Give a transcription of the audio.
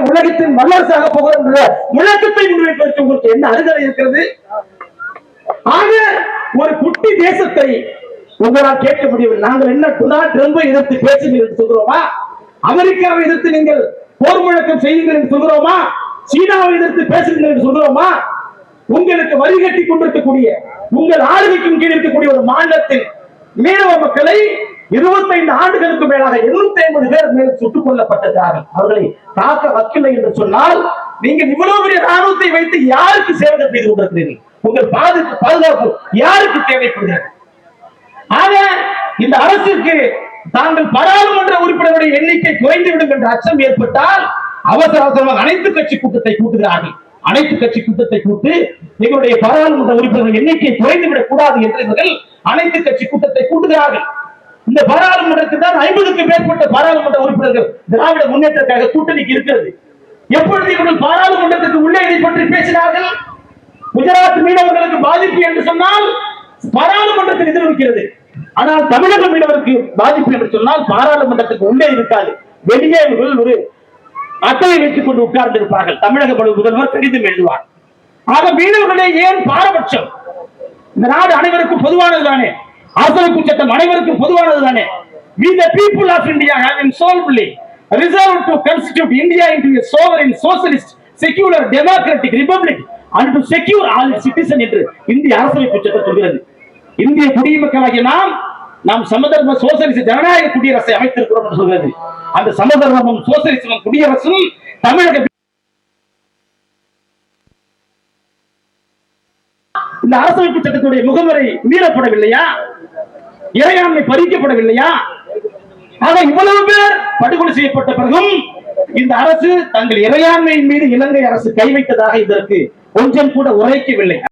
நாங்கள் உலகத்தின் வல்லரசாக போகிறோம் என்ற முழக்கத்தை முன்வைப்பதற்கு உங்களுக்கு என்ன அருகதை இருக்கிறது? ஆக ஒரு குட்டி தேசத்தை உங்களால் கேட்க முடியவில்லை. நாங்கள் என்ன டொனால்ட் ட்ரம்பை எதிர்த்து பேசுங்கள் என்று சொல்கிறோமா? அமெரிக்காவை எதிர்த்து நீங்கள் போர் முழக்கம் செய்யுங்கள் என்று சொல்கிறோமா? சீனாவை எதிர்த்து பேசுங்கள் என்று சொல்கிறோமா? உங்களுக்கு வரி கட்டி கொண்டிருக்கக்கூடிய உங்கள் ஆளுமைக்கும் கீழ் இருக்கக்கூடிய ஒரு மாநிலத்தில் மீனவ மக்களை 25 ஆண்டுகளுக்கு மேலாக 750 ஐம்பது பேர் மேல் சுட்டுக் கொல்லப்பட்டிருக்கிறார்கள் அவர்களை தாக்க வக்கில்லை என்று சொன்னால் நீங்கள் இவ்வளவு பெரிய ராணுவத்தை வைத்து யாருக்கு சேவை செய்து கொண்டிருக்கிறீர்கள்? உங்கள் பாதுகாப்பு பாதுகாப்பு யாருக்கு தேவைப்படுகிறது? ஆக இந்த அரசிற்கு தாங்கள் பாராளுமன்ற உறுப்பினருடைய எண்ணிக்கை குறைந்துவிடும் என்ற அச்சம் ஏற்பட்டால் அவசர அவசரமாக அனைத்து கட்சி கூட்டத்தை கூட்டுகிறார்கள். அனைத்து கட்சி கூட்டத்தை கூட்டு எங்களுடைய பாராளுமன்ற உறுப்பினர்கள் எண்ணிக்கை குறைந்துவிடக் கூடாது என்று இவர்கள் அனைத்து கட்சி கூட்டத்தை கூட்டுகிறார்கள். இந்த பாராளுமன்றத்தில் தான் ஐம்பதுக்கு மேற்பட்ட பாராளுமன்ற உறுப்பினர்கள் திராவிட முன்னேற்ற கூட்டணிக்கு இருக்கிறது. எப்பொழுது இவர்கள் பாராளுமன்றத்துக்கு உள்ளே இதை பற்றி பேசினார்கள்? குஜராத் மீனவர்களுக்கு பாதிப்பு என்று சொன்னால் பாராளுமன்றத்தில் எதிரொலிக்கிறது. ஆனால் தமிழக மீனவருக்கு பாதிப்பு என்று சொன்னால் பாராளுமன்றத்துக்கு உள்ளே இருக்காது. வெளியே இவர்கள் ஒரு அட்டையை வைத்துக் கொண்டு உட்கார்ந்து இருப்பார்கள் தமிழக முதல்வர் கடிதம் எழுதுவார். ஆக மீனவர்களே ஏன் பாரபட்சம்? இந்த நாடு அனைவருக்கும் பொதுவானது தானே அரசமைப்பு சட்டம் அனைவருக்கும் பொதுவானது தானே we the people of india have insolently resolved to constitute india into a sovereign socialist secular democratic republic and to secure all its citizens என்று இந்திய அரசமைப்பு சட்டம் சொல்கிறது இந்திய குடிமக்களாகிய நாம் நாம் சமதர்ம சோசலிச ஜனநாயக குடியரசை அமைத்திருக்கிறோம் என்று சொல்கிறது அந்த சமதர்மமும் சோசலிசமும் குடியரசும் தமிழக இந்த அரசமைப்பு சட்டத்துடைய முகமுறை மீறப்படவில்லையா? இறையாண்மை பறிக்கப்படவில்லையா? ஆக இவ்வளவு பேர் படுகொலை செய்யப்பட்ட பிறகும் இந்த அரசு தங்கள் இறையாண்மையின் மீது இலங்கை அரசு கை வைத்ததாக இதற்கு கொஞ்சம் கூட உரைக்கவில்லை.